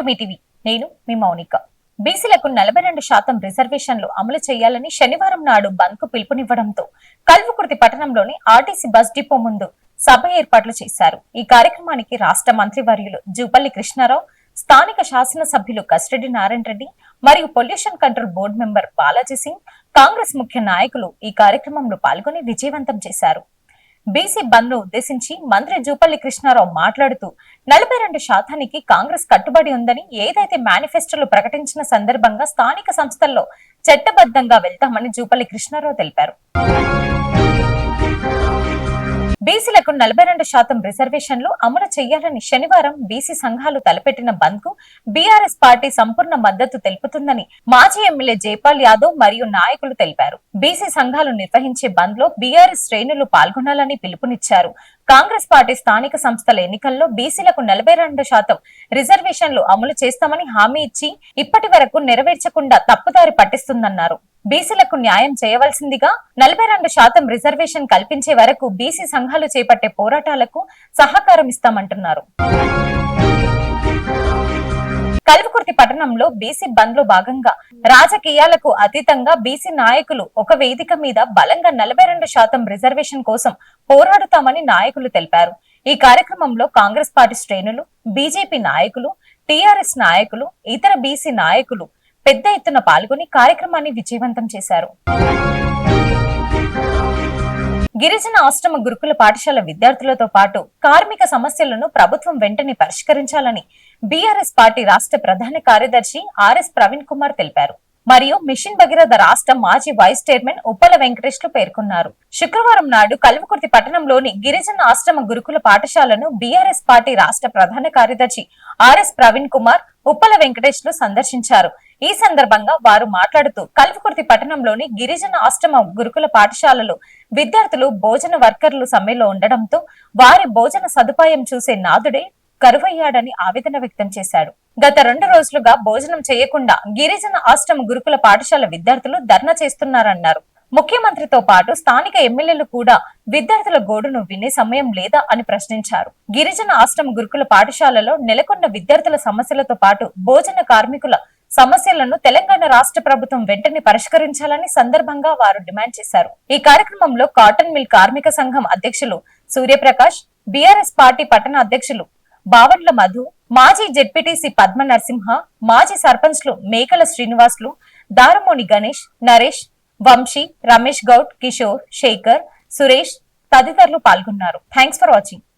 To me నేను మీ మౌనిక. బీసీలకు నలభై రెండు శాతం రిజర్వేషన్లు అమలు చేయాలని శనివారం నాడు బంద్కు పిలుపునివ్వడంతో కల్వకుర్తి పట్టణంలోని ఆర్టీసీ బస్ డిపో ముందు సభ ఏర్పాట్లు చేశారు. ఈ కార్యక్రమానికి రాష్ట్ర మంత్రివర్యులు జూపల్లి కృష్ణారావు స్థానిక శాసనసభ్యులు కస్టడి నారాయణ రెడ్డి మరియు pollution control board member Balaji Singh Congress ముఖ్య నాయకులు ఈ కార్యక్రమంలో పాల్గొని విజయవంతం చేశారు. బీసీ బంద్ను ఉద్దేశించి మంత్రి జూపల్లి కృష్ణారావు మాట్లాడుతూ నలభై రెండు శాతానికి కాంగ్రెస్ కట్టుబడి ఉందని ఏదైతే మేనిఫెస్టోలు ప్రకటించిన సందర్భంగా స్థానిక సంస్థల్లో చట్టబద్ధంగా వెళ్తామని జూపల్లి కృష్ణారావు తెలిపారు. బీసీలకు నలభై రెండు శాతం రిజర్వేషన్లు అమలు చేయాలని శనివారం బీసీ సంఘాలు తలపెట్టిన బంద్కు బీఆర్ఎస్ పార్టీ సంపూర్ణ మద్దతు తెలుపుతుందని మాజీ ఎమ్మెల్యే జైపాల్ యాదవ్ మరియు నాయకులు తెలిపారు. బీసీ సంఘాలు నిర్వహించే బంద్లో బీఆర్ఎస్ శ్రేణులు పాల్గొనాలని పిలుపునిచ్చారు. కాంగ్రెస్ పార్టీ స్థానిక సంస్థల ఎన్నికల్లో బీసీలకు నలభై రెండు శాతం రిజర్వేషన్లు అమలు చేస్తామని హామీ ఇచ్చి ఇప్పటి వరకు నెరవేర్చకుండా తప్పుదారి పట్టిస్తుందన్నారు. బీసీలకు న్యాయం చేయవలసిందిగా నలభై రెండు శాతం రిజర్వేషన్ కల్పించే వరకు బీసీ సంఘాలు చేపట్టే పోరాటాలకు సహకారం ఇస్తామంటున్నారు. కల్వకుర్తి పట్టణంలో బీసీ బంద్లో భాగంగా రాజకీయాలకు అతీతంగా బీసీ నాయకులు ఒక వేదిక మీద బలంగా నలభై రెండు శాతం రిజర్వేషన్ కోసం పోరాడుతామని నాయకులు తెలిపారు. ఈ కార్యక్రమంలో కాంగ్రెస్ పార్టీ శ్రేణులు బీజేపీ నాయకులు టీఆర్ఎస్ నాయకులు ఇతర బీసీ నాయకులు పెద్ద ఎత్తున పాల్గొని కార్యక్రమాన్ని విజయవంతం చేశారు. గిరిజన ఆశ్రమ గురుకుల పాఠశాల విద్యార్థులతో పాటు కార్మిక సమస్యలను ప్రభుత్వం వెంటనే పరిష్కరించాలని బీఆర్ఎస్ పార్టీ రాష్ట్ర ప్రధాన కార్యదర్శి ఆర్ఎస్ ప్రవీణ్ కుమార్ తెలిపారు. మరియు మిషన్ భగీరథ రాష్ట్ర మాజీ వైస్ చైర్మన్ ఉప్పల వెంకటేష్లు పేర్కొన్నారు. శుక్రవారం నాడు కల్వకుర్తి పట్టణంలోని గిరిజన ఆశ్రమ గురుకుల పాఠశాలను బీఆర్ఎస్ పార్టీ రాష్ట్ర ప్రధాన కార్యదర్శి ఆర్ఎస్ ప్రవీణ్ కుమార్ ఉప్పల వెంకటేష్లు సందర్శించారు. ఈ సందర్భంగా వారు మాట్లాడుతూ కల్వకుర్తి పట్టణంలోని గిరిజన ఆశ్రమ గురుకుల పాఠశాలలో విద్యార్థులు భోజన వర్కర్లు సమ్మెలో ఉండడంతో వారి భోజన సదుపాయం చూసే నాదుడే కరువయ్యాడని ఆవేదన వ్యక్తం చేశాడు. గత రెండు రోజులుగా భోజనం చేయకుండా గిరిజన ఆశ్రమ గురుకుల పాఠశాల విద్యార్థులు ధర్నా చేస్తున్నారన్నారు. ముఖ్యమంత్రితో పాటు స్థానిక ఎమ్మెల్యేలు కూడా విద్యార్థుల గోడును వినే సమయం లేదా అని ప్రశ్నించారు. గిరిజన ఆశ్రమ గురుకుల పాఠశాలలో నెలకొన్న విద్యార్థుల సమస్యలతో పాటు భోజన కార్మికుల సమస్యలను తెలంగాణ రాష్ట్ర ప్రభుత్వం వెంటనే పరిష్కరించాలని సందర్భంగా వారు డిమాండ్ చేశారు. ఈ కార్యక్రమంలో కాటన్ మిల్ కార్మిక సంఘం అధ్యక్షులు సూర్యప్రకాష్ బీఆర్ఎస్ పార్టీ పట్టణ అధ్యక్షులు బావడ్ల మధు మాజీ జెడ్పీటీసీ పద్మ నరసింహ మాజీ సర్పంచ్లు మేకల శ్రీనివాసులు దారమోని గణేష్ నరేష్ వంశీ రమేష్ గౌడ్ కిషోర్ శేఖర్ సురేష్ తదితరులు పాల్గొన్నారు. Thanks for watching.